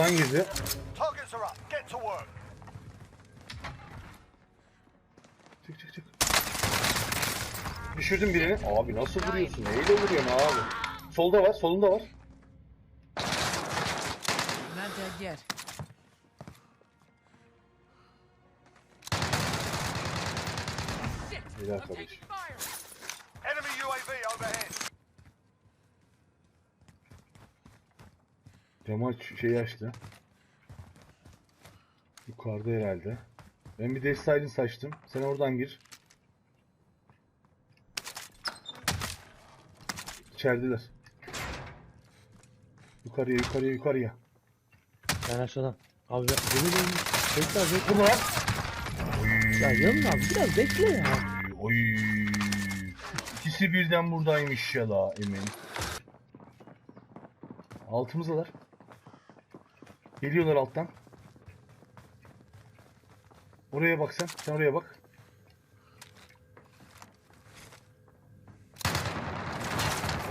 Yan girdi. Targets are up. Get to work. Çık çık çık. Düşürdüm birini. Abi nasıl vuruyorsun? Neyle vuruyorsun abi? Solda var, solunda var. Not dead yet. Bir arkadaş. Enemy UAV overhead. Cemal ç- şeyi açtı. Yukarıda herhalde. Ben bir Death Silence açtım. Sen oradan gir. İçerideler. Yukarıya, yukarıya, yukarıya. Ben aşağıdan. Abi yemin ederim. Bekle abi bekle. Bu var. Ya yanına abi biraz bekle ya. Oy. İkisi birden buradaymış ya la emin. Altımızdalar. Geliyorlar alttan. Oraya bak sen. Sen oraya bak.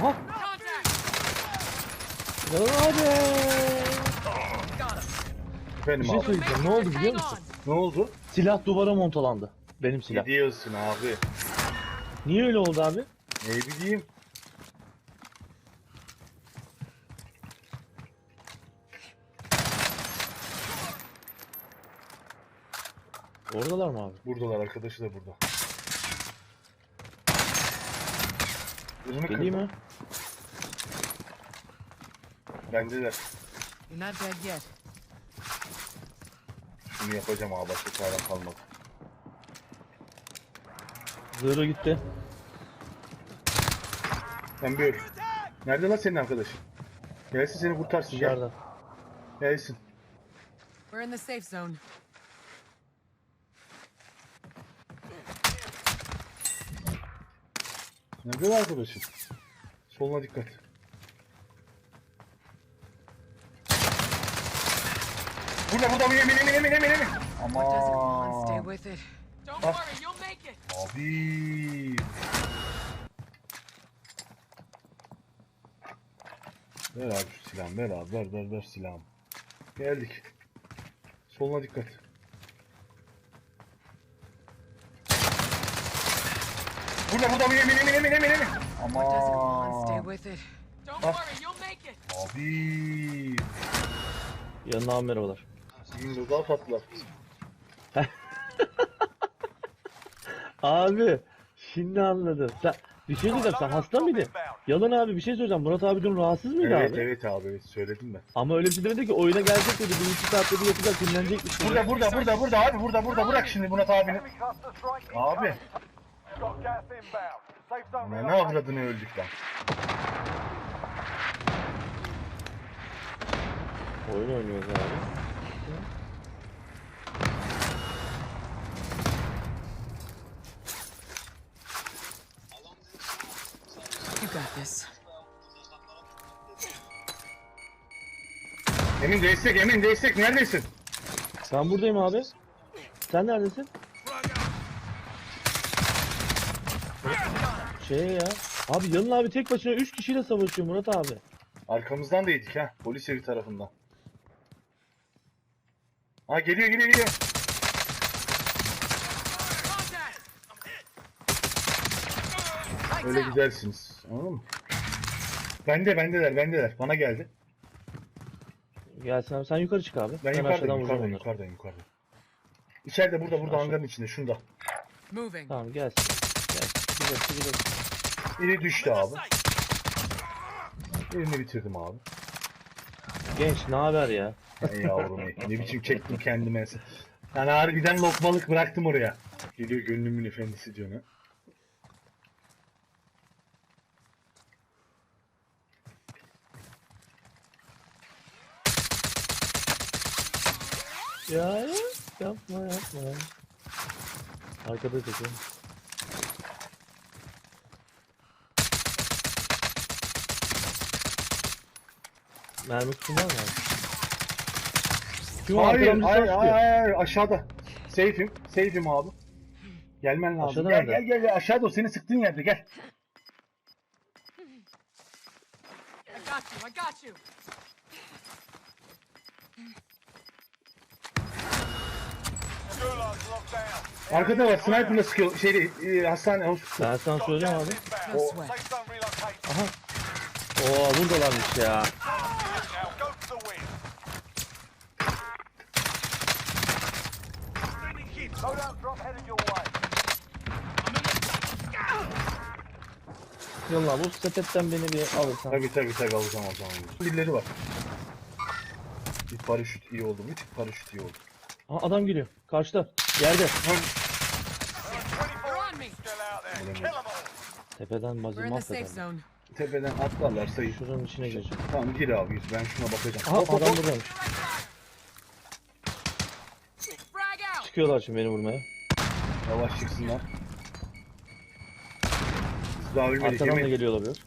Ha. Ya abi. Efendim Bir şey abi. söyleyeceğim. Ne oldu biliyor musun? Ne oldu? Silah duvara montalandı. Benim silah. Ne diyorsun abi? Niye öyle oldu abi? Ne bileyim. Oradalar mı abi? Buradalar arkadaşı da burada. Birini Geleyim kırdım. mi? Bendeler. You're not dead yet. Şunu yapacağım abi başka çarem kalmadı. Zırhı gitti. Sen bir öl. Nerede lan senin arkadaşın? Gelsin seni kurtarsın gel. Dışarıda. Gelsin. We're in the safe zone. Nerede lan arkadaşın? Soluna dikkat. Burada burada emin emin emin emin emin. What does it want? Stay Aman. with it. Don't Ah. worry, you'll make it. Abi. Ver abi şu silahımı ver abi ver ver ver silahımı. Geldik. Soluna dikkat. Burada burada emin emin emin emin emin. What does it want? Stay Aman. With it. Don't Ah. worry, you'll make it. Abi. Yanına merhabalar. Yine daha patlar. Abi şimdi anladım. Sen bir şey diyeceğim sen hasta mıydın? Yalan abi bir şey söyleyeceğim. Murat abi dün rahatsız mıydı Evet abi? evet abi evet söyledim ben. Ama öyle bir şey demedi ki oyuna gelecek dedi. Bir iki saatte bir yapacak dinlenecekmiş. Burada burada burada burada abi burada burada bırak şimdi Murat abini. Abi. Ne relocated. avradını öldük lan. Oyun oynuyoruz abi. You got this. Emin destek Emin destek neredesin? Ben buradayım abi. Sen neredesin? Şey ya. Abi Yalın abi tek başına 3 kişiyle savaşıyor Murat abi. Arkamızdan da yedik ha. Polis evi tarafından. Ha geliyor geliyor geliyor. Öyle gidersiniz. Anladın mı? Bende bendeler bendeler. Bana geldi. Gel sen, sen yukarı çık abi. Ben aşağıdan yukarıdayım yukarıdayım onları. yukarıdayım yukarıda. İçeride burada burada Aşağı. hangarın içinde şunda. Moving. Tamam gelsin. Gel. Gidelim gidelim. Biri düştü abi. Birini bitirdim abi. Genç ne haber ya? Ey yavrum ey. Ne biçim çektim kendime. Yani harbiden lokmalık bıraktım oraya. Geliyor gönlümün efendisi diyor ne? Ya ya yapma yapma. Arkada çekiyorum. Mermi kutum var mı? Kim? Hayır, hayır, hayır, hayır, aşağıda. Safe'im, safe'im abi. Gelmen lazım. Aşağıda gel, gel, gel, gel, aşağıda o seni sıktığın yerde gel. Arkada var, sniper'la sıkıyor, şeyde, e, hastane, hospital. Ben sana söyleyeyim abi. Aha. Oo buradalarmış ya. Yolla bu sepetten beni bir alırsan. Tabii tabii tabii alacağım alacağım. Birileri var. Bir paraşüt iyi oldu. Bir tık paraşüt iyi oldu. Aha adam geliyor. Karşıda. Yerde. 24 They're on me. still out there. Kill them all. Tepeden bazı zone. Tepeden atlarlarsa iyi. Şuranın içine gireceğim. Tamam gir abi. Ben şuna bakacağım. Aha Hop, adam buradaymış. Frag out. Çıkıyorlar şimdi beni vurmaya. Yavaş çıksınlar. Siz daha Arkadan da yemin. geliyor olabilir.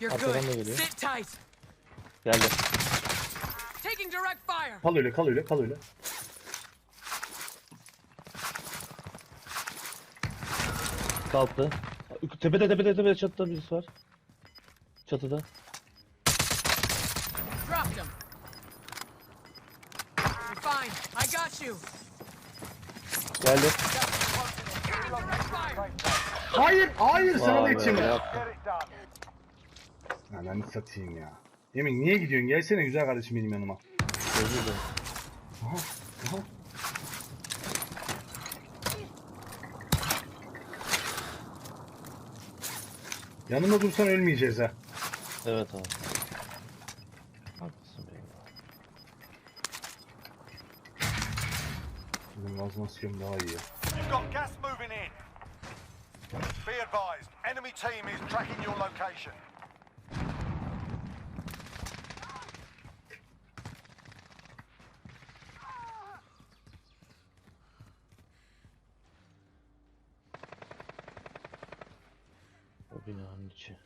You're Arkadan da good. geliyor. Sit tight. Geldi. Taking direct fire. Kal öyle kal öyle kal öyle. Kalktı. Tepede tepede tepede çatıda birisi var. Çatıda. Dropped him. You're fine. I got you. Geldi. Hayır hayır sana da be, içim. Ananı satayım ya. Yemin niye gidiyorsun? Gelsene güzel kardeşim benim yanıma. Özür dilerim. Aha, dursan ölmeyeceğiz ha. Evet abi. Benim gaz maskem daha iyi ya. You've got gas moving in. Be advised, enemy team is tracking your location. O binanın içi.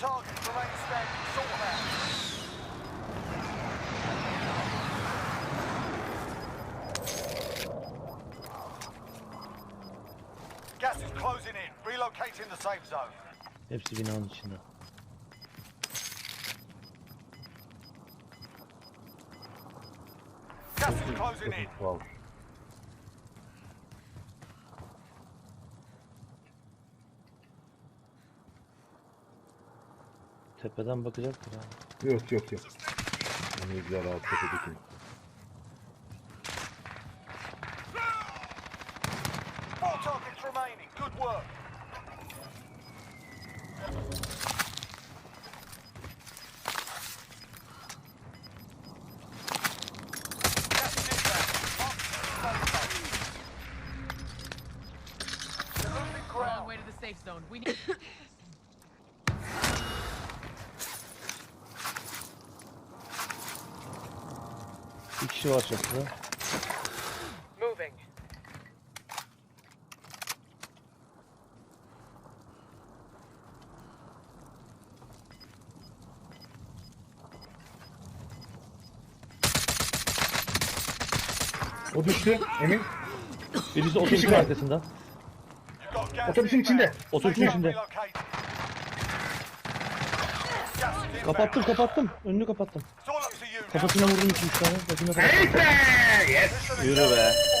Nine targets remain standing. Sort them out. Gas is closing in. Relocating the safe zone. Hepsi binanın içinde. Gas is closing in. Wow. Tepeden bakacaktır abi. Yok yok yok. Beni güzel rahat tepedekim. Four targets remaining. Good work. Gas is inbound. Mark the safe zone. They're losing Long ground. way to the safe zone. We need. kişi var çatıda. Moving. O düştü. Emin. Birisi otobüsün var. arkasında. Otobüsün içinde. Otobüsün içinde. Kapattım kapattım. Önünü kapattım. Kafasına vurdum iki üç tane. Yes! Mission Yürü be.